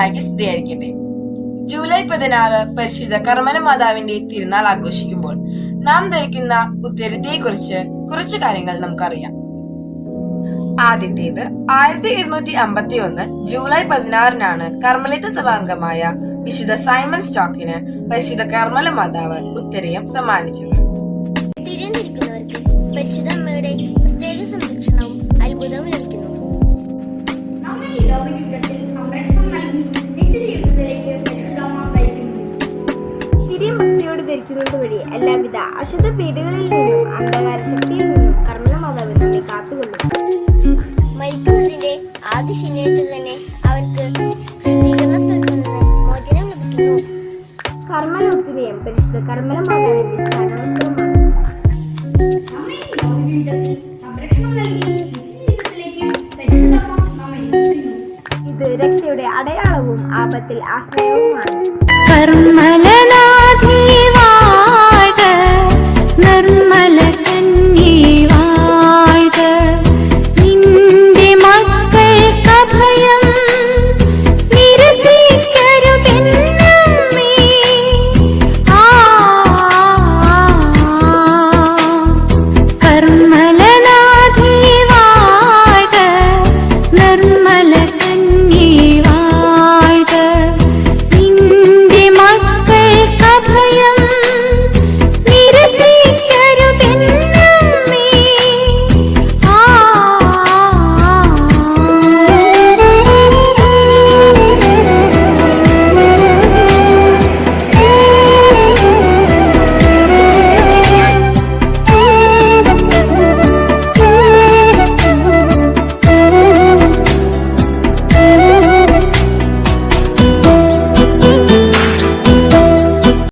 മിശിഹായ്ക്ക് സ്തുതിയായിരിക്കട്ടെ ജൂലൈ പതിനാറ് പരിശുദ്ധ കർമ്മന മാതാവിന്റെ തിരുനാൾ ആഘോഷിക്കുമ്പോൾ നാം ധരിക്കുന്ന ഉത്തരത്തെക്കുറിച്ച് കുറച്ച് കാര്യങ്ങൾ നമുക്കറിയാം. ആദ്യത്തേത് ആയിരത്തി ഇരുന്നൂറ്റി അമ്പത്തി ഒന്ന് ജൂലൈ പതിനാറിനാണ് കർമ്മലിത സഭാംഗമായ വിശുദ്ധ സൈമൺ സ്റ്റോക്കിന് പരിശുദ്ധ കർമ്മല മാതാവ് ഉത്തരയം സമ്മാനിച്ചത്. തിരിയും ഭക്തിയോട് ധരിക്കുന്നത് വഴി എല്ലാവിധ അശുദ്ധ പീഡകളിൽ നിന്നും അന്ധകാര ശക്തിയിൽ നിന്നും കർമ്മ മാതാവ് നമ്മെ കാത്തുകൊള്ളും. മരിക്കുന്നതിന്റെ ആദ്യ ശനിയാഴ്ച തന്നെ അവർക്ക് ശുദ്ധീകരണ സ്ഥലത്തു നിന്ന് മോചനം ലഭിക്കുന്നു. കർമ്മല ഉത്തിരയം പരിശുദ്ധ കർമ്മല മാതാവിന്റെ ഇത് രക്ഷയുടെ അടയാളവും ആപത്തിൽ ആശ്രയവുമാണ്. കർമ്മല